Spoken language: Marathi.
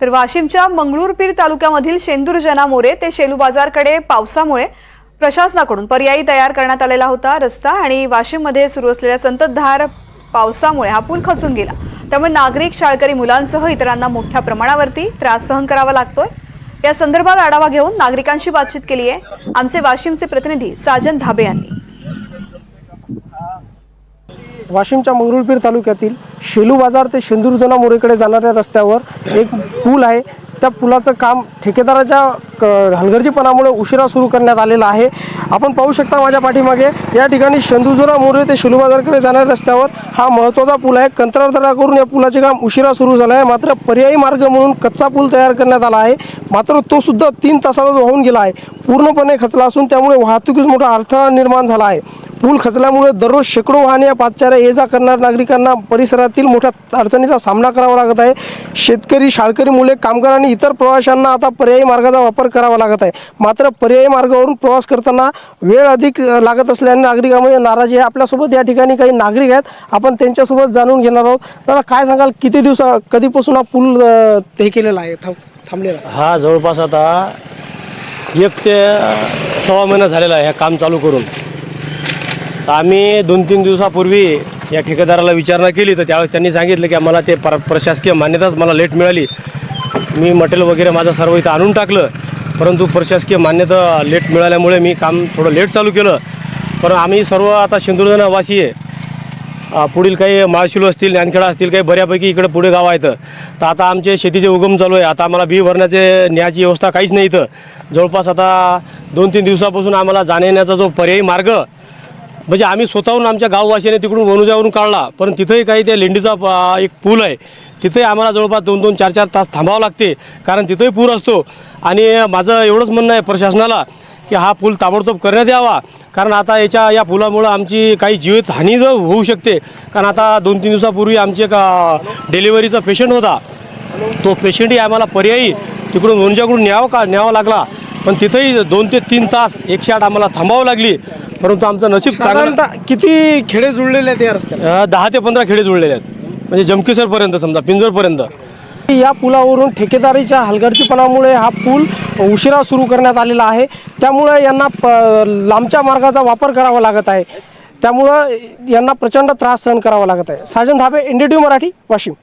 तर वाशिमच्या मंगळूरपीर तालुक्यामधील शेंदूर मोरे ते शेलू बाजारकडे पावसामुळे प्रशासनाकडून पर्यायी तयार करण्यात आलेला होता रस्ता आणि वाशिममध्ये सुरू असलेल्या संततधार पावसामुळे हा पूल खचून गेला. त्यामुळे नागरिक शाळकरी मुलांसह इतरांना मोठ्या प्रमाणावरती त्रास सहन करावा लागतोय. या संदर्भात आढावा घेऊन नागरिकांशी बातचीत केली आहे आमचे वाशिमचे प्रतिनिधी साजन धाबे यांनी. वाशिमच्या मंगरुळपीर तालुक्यातील शेलू बाजार ते शेंदूरजना मोरेकडे जाणाऱ्या रस्त्यावर एक पूल आहे. त्या पुलाचं काम ठेकेदाराच्या क हलगर्जीपणामुळे उशिरा सुरू करण्यात आलेला आहे. आपण पाहू शकता माझ्या पाठीमागे या ठिकाणी शेंदूरजना मोरे ते शेलू बाजारकडे जाणाऱ्या रस्त्यावर हा महत्त्वाचा पूल आहे. कंत्राटदाराकडून या पुलाचे काम उशिरा सुरू झालं आहे. मात्र पर्यायी मार्ग म्हणून कच्चा पूल तयार करण्यात आला आहे. मात्र तो सुद्धा तीन तासातच वाहून गेला आहे. पूर्णपणे खचला असून त्यामुळे वाहतुकीस मोठा अडथळा निर्माण झाला आहे. पूल खचल्यामुळे दररोज शेकडो वाहने या पादचाऱ्या ये जा करणाऱ्या नागरिकांना परिसरातील मोठ्या अडचणीचा सामना करावा लागत आहे. शेतकरी शाळकरी मुले कामगार आणि इतर प्रवाशांना आता पर्यायी मार्गाचा वापर करावा लागत आहे. मात्र पर्यायी मार्गावरून प्रवास करताना वेळ अधिक लागत असल्याने नागरिकांमध्ये नाराजी आहे. आपल्यासोबत या ठिकाणी काही नागरिक आहेत. आपण त्यांच्यासोबत जाणून घेणार आहोत. दादा काय सांगाल? किती दिवसा कधीपासून हा पूल हे केलेला आहे? थांब थांबलेला हा जवळपास आता एक ते सव्वा महिना झालेला आहे. हे काम चालू करून. आम्ही दोन तीन दिवसापूर्वी या ठेकेदाराला विचारणा केली तर त्यावेळेस त्यांनी सांगितलं की आम्हाला ते प्र प्रशासकीय मान्यताच मला लेट मिळाली. मी मटेरियल वगैरे माझं सर्व इथं आणून टाकलं परंतु प्रशासकीय मान्यता लेट मिळाल्यामुळे मी काम थोडं लेट चालू केलं. पण आम्ही सर्व आता सिंधुदुर्गवासी आहे. पुढील काही माळशिलो असतील ज्ञानखेडा असतील काही बऱ्यापैकी इकडे पुढे गाव आहेत. तर आता आमचे शेतीचे उगम चालू आहे. आता आम्हाला बी भरण्याचे न्यायाची व्यवस्था काहीच नाही इथं. जवळपास आता दोन तीन दिवसापासून आम्हाला जाण्याचा जो पर्यायी मार्ग म्हणजे आम्ही स्वतःहून आमच्या गाववासीने तिकडून वनुजावरून काढला पण तिथंही काही त्या लेंडीचा एक पूल आहे. तिथेही आम्हाला जवळपास दोन दोन चार चार तास थांबावं लागते कारण तिथंही पूर असतो. आणि माझं एवढंच म्हणणं आहे प्रशासनाला की हा पूल ताबडतोब करण्यात यावा कारण आता याच्या या पुलामुळं आमची काही जीवित हानी जर होऊ शकते कारण आता दोन तीन दिवसापूर्वी आमचे का डिलिव्हरीचा पेशंट होता. तो पेशंटही आम्हाला पर्यायी तिकडून वनजाकडून न्यावं का न्यावा लागला. पण तिथंही दोन ते तीन तास एकशे आठ आम्हाला थांबावं लागली. परंतु आमचं नशीब चांगलं साधारणतः किती खेडे जुळलेले आहेत या रस्त्याला? अ, दहा ते पंधरा खेडे जुळलेले आहेत. म्हणजे जमकेसरपर्यंत समजा पिंजोरपर्यंत. या पुलावरून ठेकेदारीच्या हलगर्जीपणामुळे हा पूल उशिरा सुरू करण्यात आलेला आहे. त्यामुळे यांना प लांबच्या मार्गाचा वापर करावा लागत आहे. त्यामुळं यांना प्रचंड त्रास सहन करावा लागत आहे. Sajan Dhabe N D T Marathi Washim.